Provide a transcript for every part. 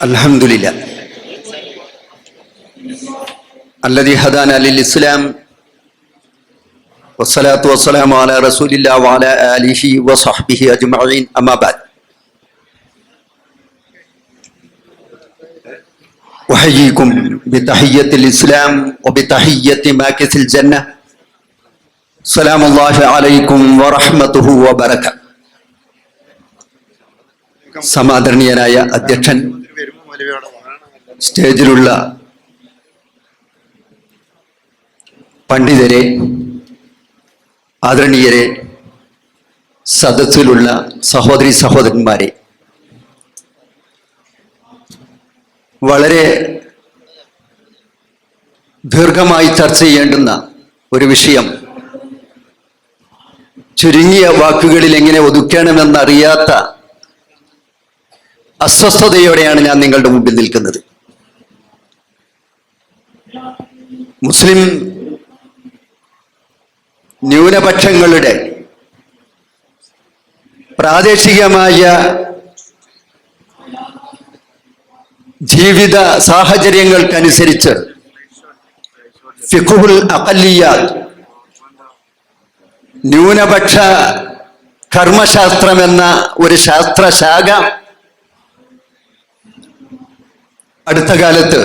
الحمد لله الذي هدانا للإسلام والصلاة والسلام على رسول الله وعلى آله وصحبه أجمعين أما بعد أحييكم بتحية الإسلام وبتحية ماكث الجنة سلام الله عليكم ورحمته وبركاته സമാദരണീയനായ അധ്യക്ഷൻ സ്റ്റേജിലുള്ള പണ്ഡിതരെ ആദരണീയരെ സദസ്സിലുള്ള സഹോദരി സഹോദരന്മാരെ വളരെ ദീർഘമായി ചർച്ച ചെയ്യേണ്ടുന്ന ഒരു വിഷയം ചുരുങ്ങിയ വാക്കുകളിൽ എങ്ങനെ ഒതുക്കണമെന്നറിയാത്ത അസ്വസ്ഥതയോടെയാണ് ഞാൻ നിങ്ങളുടെ മുമ്പിൽ നിൽക്കുന്നത്. മുസ്ലിം ന്യൂനപക്ഷങ്ങളുടെ പ്രാദേശികമായ ജീവിത സാഹചര്യങ്ങൾക്കനുസരിച്ച് ഫിഖുൽ അഖല്ലിയാത്ത് ന്യൂനപക്ഷ കർമ്മശാസ്ത്രമെന്ന ഒരു ശാസ്ത്രശാഖ അടുത്ത കാലത്ത്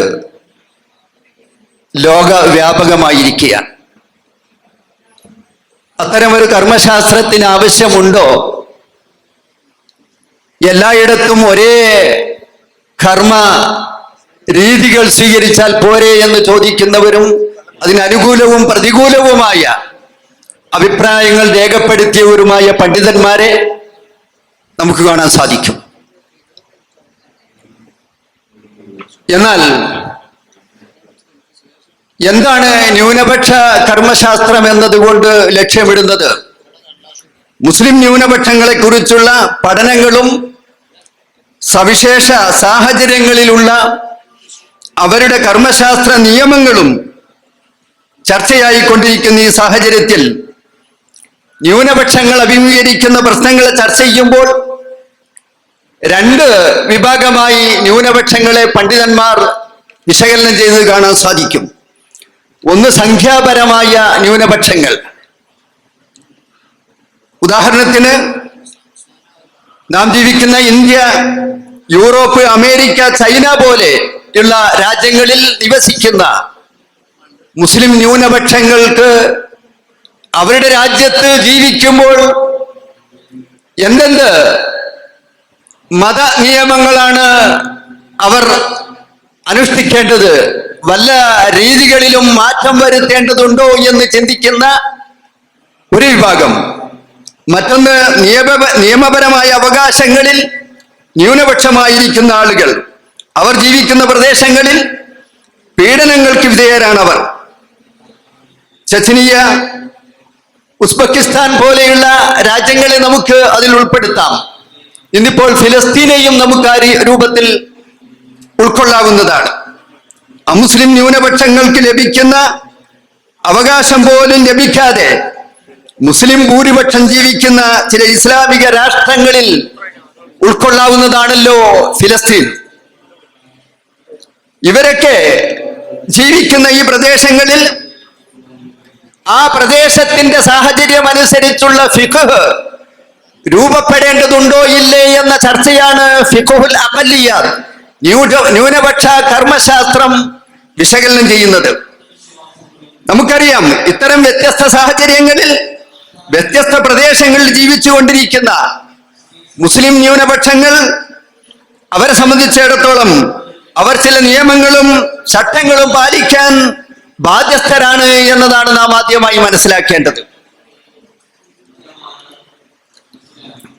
ലോകവ്യാപകമായിരിക്കുകയാണ്. അത്തരമൊരു കർമ്മശാസ്ത്രത്തിന് ആവശ്യമുണ്ടോ? എല്ലായിടത്തും ഒരേ കർമ്മ രീതികൾ സ്വീകരിച്ചാൽ പോരെ എന്ന് ചോദിക്കുന്നവരും അതിനനുകൂലവും പ്രതികൂലവുമായ അഭിപ്രായങ്ങൾ രേഖപ്പെടുത്തിയവരുമായ പണ്ഡിതന്മാരെ നമുക്ക് കാണാൻ സാധിക്കും. എന്നാൽ എന്താണ് ന്യൂനപക്ഷ കർമ്മശാസ്ത്രം എന്നതുകൊണ്ട് ലക്ഷ്യമിടുന്നത്? മുസ്ലിം ന്യൂനപക്ഷങ്ങളെ കുറിച്ചുള്ള പഠനങ്ങളും സവിശേഷ സാഹചര്യങ്ങളിലുള്ള അവരുടെ കർമ്മശാസ്ത്ര നിയമങ്ങളും ചർച്ചയായിക്കൊണ്ടിരിക്കുന്ന ഈ സാഹചര്യത്തിൽ ന്യൂനപക്ഷങ്ങൾ അഭിമുഖീകരിക്കുന്ന പ്രശ്നങ്ങൾ ചർച്ച ചെയ്യുമ്പോൾ രണ്ട് വിഭാഗമായി ന്യൂനപക്ഷങ്ങളെ പണ്ഡിതന്മാർ വിശകലനം ചെയ്ത് കാണാൻ സാധിക്കും. ഒന്ന് സംഖ്യാപരമായ ന്യൂനപക്ഷങ്ങൾ. ഉദാഹരണത്തിന് നാം ജീവിക്കുന്ന ഇന്ത്യ യൂറോപ്പ് അമേരിക്ക ചൈന പോലെ ഉള്ള രാജ്യങ്ങളിൽ നിവസിക്കുന്ന മുസ്ലിം ന്യൂനപക്ഷങ്ങൾക്ക് അവരുടെ രാജ്യത്ത് ജീവിക്കുമ്പോൾ എന്തെന്ത് മത നിയമങ്ങളാണ് അവർ അനുഷ്ഠിക്കേണ്ടത്. വല്ല രീതികളിലും മാറ്റം വരുത്തേണ്ടതുണ്ടോ എന്ന് ചിന്തിക്കുന്ന ഒരു വിഭാഗം. മറ്റൊന്ന് നിയമ നിയമപരമായ അവകാശങ്ങളിൽ ന്യൂനപക്ഷമായിരിക്കുന്ന ആളുകൾ. അവർ ജീവിക്കുന്ന പ്രദേശങ്ങളിൽ പീഡനങ്ങൾക്ക് വിധേയരാണവർ ചെച്ചനിയ ഉസ്ബെക്കിസ്ഥാൻ പോലെയുള്ള രാജ്യങ്ങളെ നമുക്ക് അതിൽ ഉൾപ്പെടുത്താം. ഇന്നിപ്പോൾ ഫിലസ്തീനെയും നമുക്ക് ആ രൂപത്തിൽ ഉൾക്കൊള്ളാവുന്നതാണ്. അമുസ്ലിം ന്യൂനപക്ഷങ്ങൾക്ക് ലഭിക്കുന്ന അവകാശം പോലും ലഭിക്കാതെ മുസ്ലിം ഭൂരിപക്ഷം ജീവിക്കുന്ന ചില ഇസ്ലാമിക രാഷ്ട്രങ്ങളിൽ ഉൾക്കൊള്ളാവുന്നതാണല്ലോ ഫിലസ്തീൻ. ഇവരൊക്കെ ജീവിക്കുന്ന ഈ പ്രദേശങ്ങളിൽ ആ പ്രദേശത്തിന്റെ സാഹചര്യം അനുസരിച്ചുള്ള ഫിഖ് രൂപപ്പെടേണ്ടതുണ്ടോ ഇല്ലേ എന്ന ചർച്ചയാണ് ഫിഖുൽ അഖല്ലിയാത്ത് ന്യൂനപക്ഷ കർമ്മശാസ്ത്രം വിശകലനം ചെയ്യുന്നത്. നമുക്കറിയാം ഇത്തരം വ്യത്യസ്ത സാഹചര്യങ്ങളിൽ വ്യത്യസ്ത പ്രദേശങ്ങളിൽ ജീവിച്ചുകൊണ്ടിരിക്കുന്ന മുസ്ലിം ന്യൂനപക്ഷങ്ങൾ അവരെ സംബന്ധിച്ചിടത്തോളം അവർ ചില നിയമങ്ങളും ചട്ടങ്ങളും പാലിക്കാൻ ബാധ്യസ്ഥരാണ് എന്നതാണ് നാം ആദ്യമായി മനസ്സിലാക്കേണ്ടത്.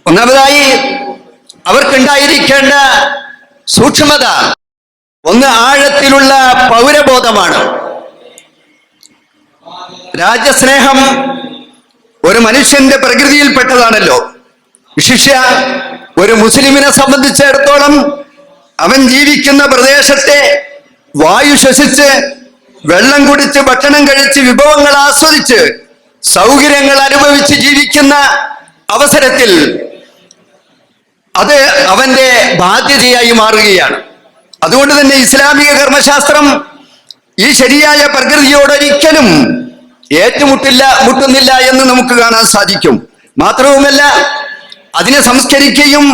ഒന്നാമതായി അവർക്കുണ്ടായിരിക്കേണ്ട സൂക്ഷ്മത. ഒന്ന് ആഴത്തിലുള്ള പൗരബോധമാണ്. രാജ്യസ്നേഹം ഒരു മനുഷ്യന്റെ പ്രകൃതിയിൽപ്പെട്ടതാണല്ലോ. വിശിഷ്യ ഒരു മുസ്ലിമിനെ സംബന്ധിച്ചിടത്തോളം അവൻ ജീവിക്കുന്ന പ്രദേശത്തെ വായു ശ്വസിച്ച് വെള്ളം കുടിച്ച് ഭക്ഷണം കഴിച്ച് വിഭവങ്ങൾ ആസ്വദിച്ച് സൗകര്യങ്ങൾ അനുഭവിച്ച് ജീവിക്കുന്ന അവസരത്തിൽ അത് അവന്റെ ബാധ്യതയായി മാറുകയാണ്. അതുകൊണ്ട് തന്നെ ഇസ്ലാമിക കർമ്മശാസ്ത്രം ഈ ശരിയായ പ്രകൃതിയോടൊരിക്കലും ഏറ്റുമുട്ടില്ല മുട്ടുന്നില്ല എന്ന് നമുക്ക് കാണാൻ സാധിക്കും. മാത്രവുമല്ല അതിനെ സംസ്കരിക്കുകയും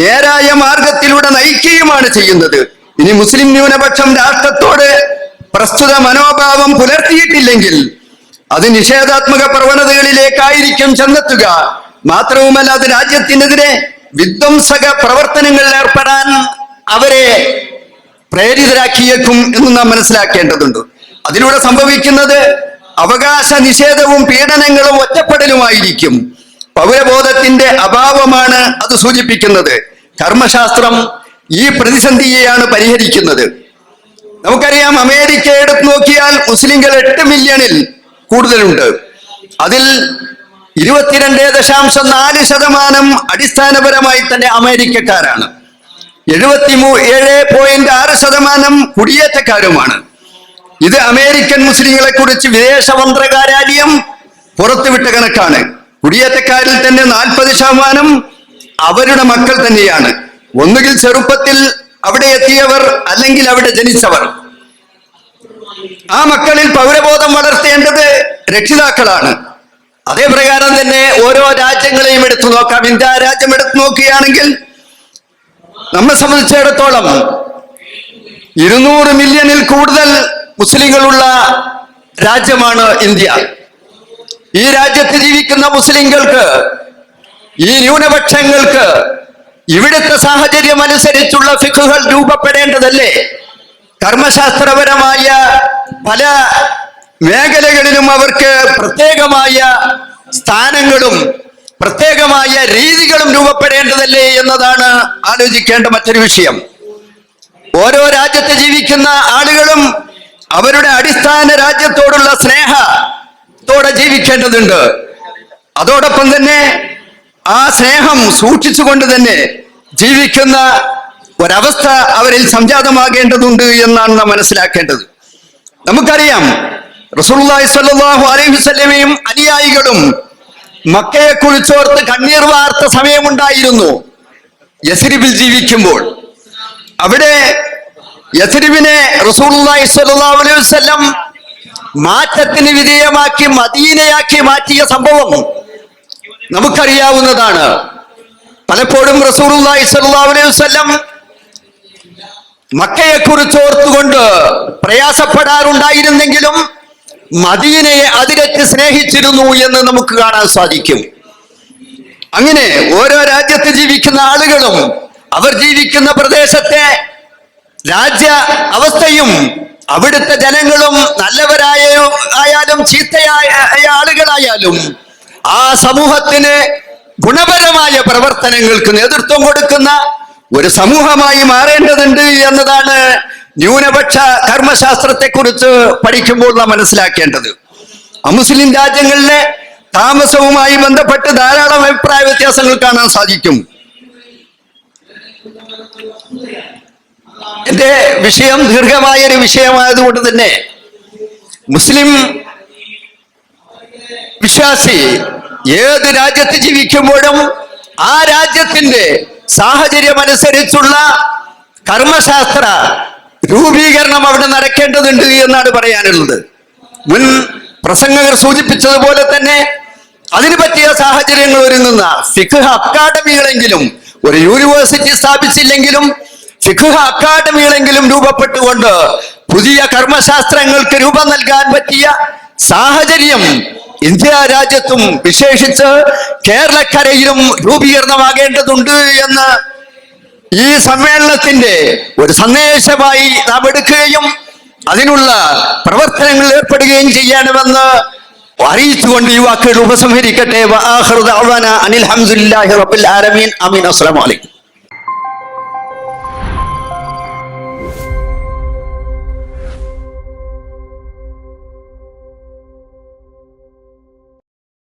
നേരായ മാർഗത്തിലൂടെ നയിക്കുകയുമാണ് ചെയ്യുന്നത്. ഇനി മുസ്ലിം ന്യൂനപക്ഷം രാഷ്ട്രത്തോട് പ്രസ്തുത മനോഭാവം പുലർത്തിയിട്ടില്ലെങ്കിൽ അത് നിഷേധാത്മക പ്രവണതകളിലേക്കായിരിക്കും ചെന്നെത്തുക. മാത്രവുമല്ല അത് രാജ്യത്തിനെതിരെ വിധ്വംസക പ്രവർത്തനങ്ങളിൽ ഏർപ്പെടാൻ അവരെ പ്രേരിതരാക്കിയേക്കും എന്ന് നാം മനസ്സിലാക്കേണ്ടതുണ്ട്. അതിലൂടെ സംഭവിക്കുന്നത് അവകാശ നിഷേധവും പീഡനങ്ങളും ഒറ്റപ്പെടലുമായിരിക്കും. പൗരബോധത്തിന്റെ അഭാവമാണ് അത് സൂചിപ്പിക്കുന്നത്. കർമ്മശാസ്ത്രം ഈ പ്രതിസന്ധിയെയാണ് പരിഹരിക്കുന്നത്. നമുക്കറിയാം അമേരിക്ക എടുത്തു നോക്കിയാൽ മുസ്ലിങ്ങൾ എട്ട് മില്യണിൽ കൂടുതലുണ്ട്. അതിൽ ഇരുപത്തിരണ്ട് ദശാംശം നാല് ശതമാനം അടിസ്ഥാനപരമായി തന്നെ അമേരിക്കക്കാരാണ്. എഴുപത്തി ഏഴ് പോയിന്റ് ആറ് ശതമാനം കുടിയേറ്റക്കാരുമാണ്. ഇത് അമേരിക്കൻ മുസ്ലിങ്ങളെ കുറിച്ച് വിദേശ മന്ത്രകാരാലയം പുറത്തുവിട്ട കണക്കാണ്. കുടിയേറ്റക്കാരിൽ തന്നെ നാൽപ്പത് ശതമാനം അവരുടെ മക്കൾ തന്നെയാണ്. ഒന്നുകിൽ ചെറുപ്പത്തിൽ അവിടെ എത്തിയവർ അല്ലെങ്കിൽ അവിടെ ജനിച്ചവർ. ആ മക്കളിൽ പൗരബോധം വളർത്തേണ്ടത് രക്ഷിതാക്കളാണ്. അതേ പ്രകാരം തന്നെ ഓരോ രാജ്യങ്ങളെയും എടുത്തു നോക്കാം. ഇന്ത്യ രാജ്യം എടുത്തു നോക്കുകയാണെങ്കിൽ നമ്മെ സംബന്ധിച്ചിടത്തോളം ഇരുന്നൂറ് മില്യണിൽ കൂടുതൽ മുസ്ലിങ്ങളുള്ള രാജ്യമാണ് ഇന്ത്യ. ഈ രാജ്യത്ത് ജീവിക്കുന്ന മുസ്ലിങ്ങൾക്ക് ഈ ന്യൂനപക്ഷങ്ങൾക്ക് ഇവിടുത്തെ സാഹചര്യം അനുസരിച്ചുള്ള ഫിഖുകൾ രൂപപ്പെടേണ്ടതല്ലേ? കർമ്മശാസ്ത്രപരമായ പല മേഖലകളിലും അവർക്ക് പ്രത്യേകമായ സ്ഥാനങ്ങളും പ്രത്യേകമായ രീതികളും രൂപപ്പെടേണ്ടതല്ലേ എന്നതാണ് ആലോചിക്കേണ്ട മറ്റൊരു വിഷയം. ഓരോ രാജ്യത്ത് ജീവിക്കുന്ന ആളുകളും അവരുടെ അടിസ്ഥാന രാജ്യത്തോടുള്ള സ്നേഹത്തോടെ ജീവിക്കേണ്ടതുണ്ട്. അതോടൊപ്പം തന്നെ ആ സ്നേഹം സൂക്ഷിച്ചുകൊണ്ട് തന്നെ ജീവിക്കുന്ന ഒരവസ്ഥ അവരിൽ സംജാതമാകേണ്ടതുണ്ട് എന്നാണ് നാം മനസ്സിലാക്കേണ്ടത്. നമുക്കറിയാം റസൂലുള്ളാഹി സ്വല്ലല്ലാഹു അലൈഹി വസല്ലമയും അനുയായികളും മക്കയെ കുറിച്ചോർത്ത് കണ്ണീർ വാർത്ത സമയമുണ്ടായിരുന്നു. യസ്രിബിൽ ജീവിക്കുമ്പോൾ. അവിടെ യസ്രിബിനെ റസൂലുള്ളാഹി സ്വല്ലല്ലാഹു അലൈഹി വസല്ലം മാറ്റത്തിന് വിധേയമാക്കി മദീനയാക്കി മാറ്റിയ സംഭവം നമുക്കറിയാവുന്നതാണ്. പലപ്പോഴും റസൂലുള്ളാഹി സ്വല്ലല്ലാഹു അലൈഹി വസല്ലം മക്കയെ കുറിച്ച് ഓർത്തുകൊണ്ട് പ്രയാസപ്പെടാറുണ്ടായിരുന്നെങ്കിലും മദീനയെ അതിരറ്റ് സ്നേഹിച്ചിരുന്നു എന്ന് നമുക്ക് കാണാൻ സാധിക്കും. അങ്ങനെ ഓരോ രാജ്യത്ത് ജീവിക്കുന്ന ആളുകളും അവർ ജീവിക്കുന്ന പ്രദേശത്തെ രാജ്യ അവസ്ഥയും അവിടുത്തെ ജനങ്ങളും നല്ലവരായ ആയാലും ചീത്തയായ ആളുകളായാലും ആ സമൂഹത്തിന് ഗുണപരമായ പ്രവർത്തനങ്ങൾക്ക് നേതൃത്വം കൊടുക്കുന്ന ഒരു സമൂഹമായി മാറേണ്ടതുണ്ട് എന്നതാണ് ന്യൂനപക്ഷ കർമ്മശാസ്ത്രത്തെ കുറിച്ച് പഠിക്കുമ്പോൾ നാം മനസ്സിലാക്കേണ്ടത് അമുസ്ലിം രാജ്യങ്ങളിലെ താമസവുമായി ബന്ധപ്പെട്ട് ധാരാളം അഭിപ്രായ വ്യത്യാസങ്ങൾ കാണാൻ സാധിക്കും. എന്റെ വിഷയം ദീർഘമായ ഒരു വിഷയമായതുകൊണ്ട് തന്നെ മുസ്ലിം വിശ്വാസി ഏത് രാജ്യത്ത് ജീവിക്കുമ്പോഴും ആ രാജ്യത്തിന്റെ സാഹചര്യമനുസരിച്ചുള്ള കർമ്മശാസ്ത്ര രൂപീകരണം അവിടെ നടക്കേണ്ടതുണ്ട് എന്നാണ് പറയാനുള്ളത്. മുൻ പ്രസംഗകർ സൂചിപ്പിച്ചതുപോലെ തന്നെ അതിന് പറ്റിയ സാഹചര്യങ്ങൾ ഒരുങ്ങുന്ന ഫിഖ് അക്കാഡമികളെങ്കിലും ഒരു യൂണിവേഴ്സിറ്റി സ്ഥാപിച്ചില്ലെങ്കിലും ഫിഖ് അക്കാഡമികളെങ്കിലും രൂപപ്പെട്ടുകൊണ്ട് പുതിയ കർമ്മശാസ്ത്രങ്ങൾക്ക് രൂപം നൽകാൻ പറ്റിയ സാഹചര്യം ഇന്ത്യ രാജ്യത്തും വിശേഷിച്ച് കേരളക്കരയിലും രൂപീകരണമാകേണ്ടതുണ്ട് എന്ന് ഈ സമ്മേളനത്തിന്റെ ഒരു സന്ദേശമായി നാം എടുക്കുകയും അതിനുള്ള പ്രവർത്തനങ്ങൾ ഏർപ്പെടുകയും ചെയ്യണമെന്ന് അറിയിച്ചുകൊണ്ട് യുവാക്കൾ ഉപസംഹരിക്കട്ടെ. അനിൽ ഹംദുലില്ലാഹി റബ്ബിൽ ആലമീൻ. അലൈക്കും.